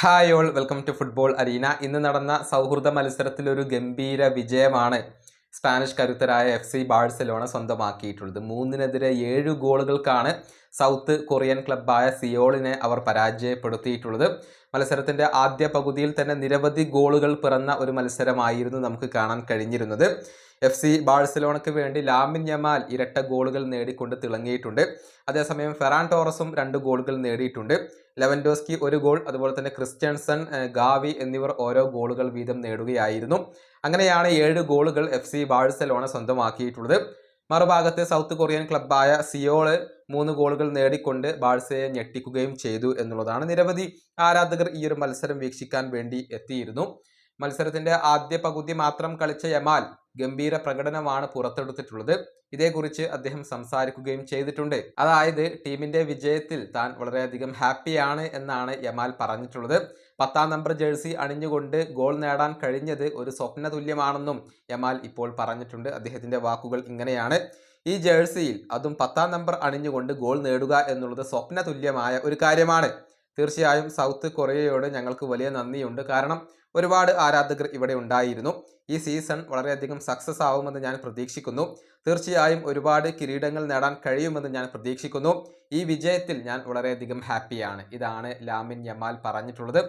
Hi all welcome to football arena. ഇന്ന് നടന്ന സൗഹൃദ മത്സരത്തിൽ ഒരു ഗംഭീര വിജയമാണ് സ്പാനിഷ് കരുത്തരായ എഫ് സി ബാഴ്സലോണ സ്വന്തമാക്കിയിട്ടുള്ളത്. മൂന്നിനെതിരെ ഏഴ് ഗോളുകൾക്കാണ് സൗത്ത് കൊറിയൻ ക്ലബ്ബായ സിയോളിനെ അവർ പരാജയപ്പെടുത്തിയിട്ടുള്ളത്. മത്സരത്തിന്റെ ആദ്യ പകുതിയിൽ തന്നെ നിരവധി ഗോളുകൾ പിറന്ന ഒരു മത്സരമായിരുന്നു നമുക്ക് കാണാൻ കഴിഞ്ഞിരുന്നത്. എഫ് സി ബാഴ്സലോണയ്ക്ക് വേണ്ടി ലാമിൻ യമാൽ ഇരട്ട ഗോളുകൾ നേടിക്കൊണ്ട് തിളങ്ങിയിട്ടുണ്ട്. അതേസമയം ഫെറാൻ ടോറസും രണ്ട് ഗോളുകൾ നേടിയിട്ടുണ്ട്. ലെവൻഡോസ്കി ഒരു ഗോൾ അതുപോലെ തന്നെ ക്രിസ്ത്യൻസൺ ഗാവി എന്നിവർ ഓരോ ഗോളുകൾ വീതം നേടുകയായിരുന്നു. അങ്ങനെയാണ് ഏഴ് ഗോളുകൾ എഫ് സി ബാഴ്സലോണ സ്വന്തമാക്കിയിട്ടുള്ളത്. മറുഭാഗത്ത് സൗത്ത് കൊറിയൻ ക്ലബ്ബായ സിയോൾ മൂന്ന് ഗോളുകൾ നേടിക്കൊണ്ട് ബാഴ്സയെ ഞെട്ടിക്കുകയും ചെയ്തു എന്നുള്ളതാണ് നിരവധി ആരാധകർ ഈ ഒരു മത്സരം വീക്ഷിക്കാൻ വേണ്ടി എത്തിയിരുന്നു. മത്സരത്തിന്റെ ആദ്യ പകുതി മാത്രം കളിച്ച യമാൽ ഗംഭീര പ്രകടനമാണ് പുറത്തെടുത്തിട്ടുള്ളത്. ഇതേക്കുറിച്ച് അദ്ദേഹം സംസാരിക്കുകയും ചെയ്തിട്ടുണ്ട്. അതായത് ടീമിന്റെ വിജയത്തിൽ താൻ വളരെയധികം ഹാപ്പിയാണ് എന്നാണ് യമാൽ പറഞ്ഞിട്ടുള്ളത്. പത്താം നമ്പർ ജേഴ്സി അണിഞ്ഞുകൊണ്ട് ഗോൾ നേടാൻ കഴിഞ്ഞത് ഒരു സ്വപ്ന തുല്യമാണെന്നും യമാൽ ഇപ്പോൾ പറഞ്ഞിട്ടുണ്ട്. അദ്ദേഹത്തിന്റെ വാക്കുകൾ ഇങ്ങനെയാണ്. ഈ ജേഴ്സിയിൽ അതും പത്താം നമ്പർ അണിഞ്ഞുകൊണ്ട് ഗോൾ നേടുക എന്നുള്ളത് സ്വപ്ന തുല്യമായ ഒരു കാര്യമാണ്. തീർച്ചയായും സൗത്ത് കൊറിയയോട് ഞങ്ങൾക്ക് വലിയ നന്ദിയുണ്ട്. കാരണം ഒരുപാട് ആരാധകർ ഇവിടെ ഉണ്ടായിരുന്നു. ഈ സീസൺ വളരെയധികം സക്സസ് ആവുമെന്ന് ഞാൻ പ്രതീക്ഷിക്കുന്നു. തീർച്ചയായും ഒരുപാട് കിരീടങ്ങൾ നേടാൻ കഴിയുമെന്ന് ഞാൻ പ്രതീക്ഷിക്കുന്നു. ഈ വിജയത്തിൽ ഞാൻ വളരെയധികം ഹാപ്പിയാണ് ഇതാണ് ലാമിൻ യമാൽ പറഞ്ഞിട്ടുള്ളത്.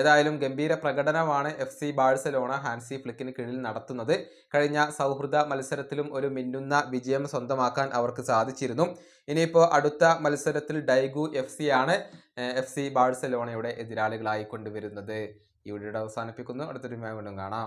ഏതായാലും ഗംഭീര പ്രകടനമാണ് എഫ് സി ബാഴ്സലോണ ഹാൻസി ഫ്ലിക്കിന് കീഴിൽ നടത്തുന്നത്. കഴിഞ്ഞ സൗഹൃദ മത്സരത്തിലും ഒരു മിന്നുന്ന വിജയം സ്വന്തമാക്കാൻ അവർക്ക് സാധിച്ചിരുന്നു. ഇനിയിപ്പോൾ അടുത്ത മത്സരത്തിൽ ഡൈഗു എഫ് ആണ് എഫ് സി ബാഴ്സലോണയുടെ എതിരാളികളായി കൊണ്ടുവരുന്നത്. ഈ വീഡിയോയുടെ അവസാനിപ്പിക്കുന്നു. അടുത്തൊരു വീണ്ടും കാണാം.